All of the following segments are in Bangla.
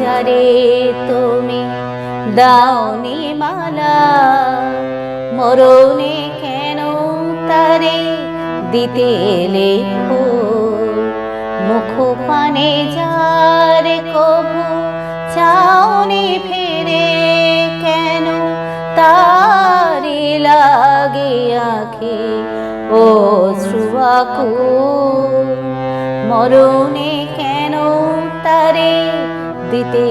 যারে তুমি। দাওনি মালা, মরণে কেন তারে দিতে এলে মুখ পানে যার কবু, চাওনি ফিরে কেন তারি লাগে আখে ও শ্রুয়াকু মরণে কেন তারে দিতে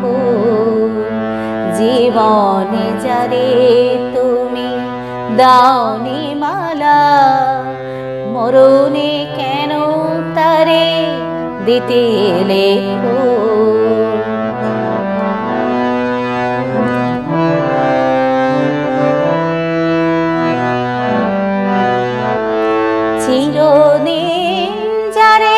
ফুল জীবনে যারে তুমি দাওনি মালা, মরণে কেন তারে দিতে ফুল চিরদিন যারে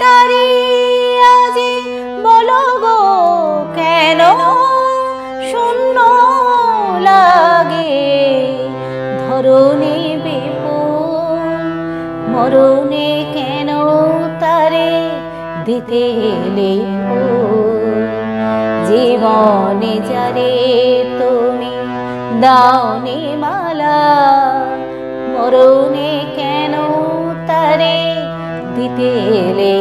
তারি আজি বলো গো কেন শূন্য লাগে? ধরণী বিপুল, মরণে কেন তারে দিতে জীবনে যারে তুমি দাওনি মালা, মরণে কেন দিতে এলে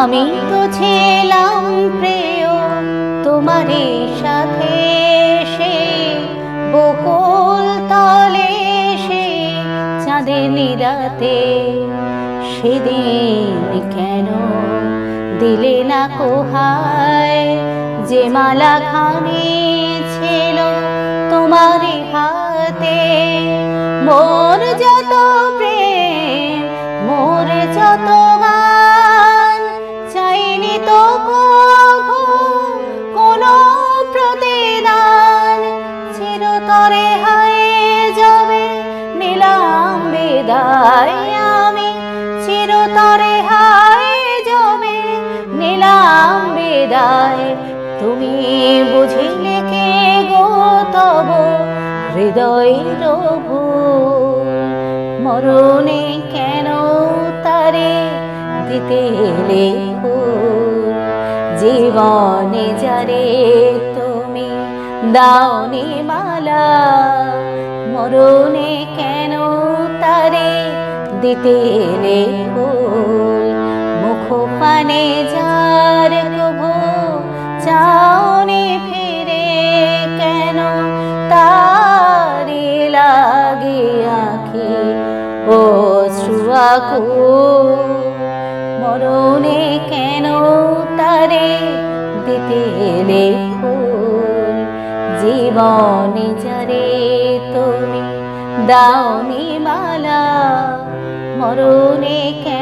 আমি তো ছিলাম প্রিয়, তোমারই সাথে সে বকুল তলে সে চাঁদের নিরাতে সেদিন কেন দিলে না কোহায়। যে মালা খানি ছিল তোমারই হাতে, মোর যত প্রেম, মোর যত চাইনি তো কোনো বিদায় তুমি বুঝিলে কে গো তব? হৃদয়ের ভুল মরণে কেন তারে দিতে এলে জীবনে যারে তুমি দাওনি মালা, মরণে কেন তারে দিতে এলে মুখ পানে যার কভু চাওনি ফিরে কেন? তারি লাগে আখি ও শ্রুয়াকু মরণে কেন তারে দিতে এলে ফুল জীবনে যারে তুমি দাওনি মালা, মরণে কেন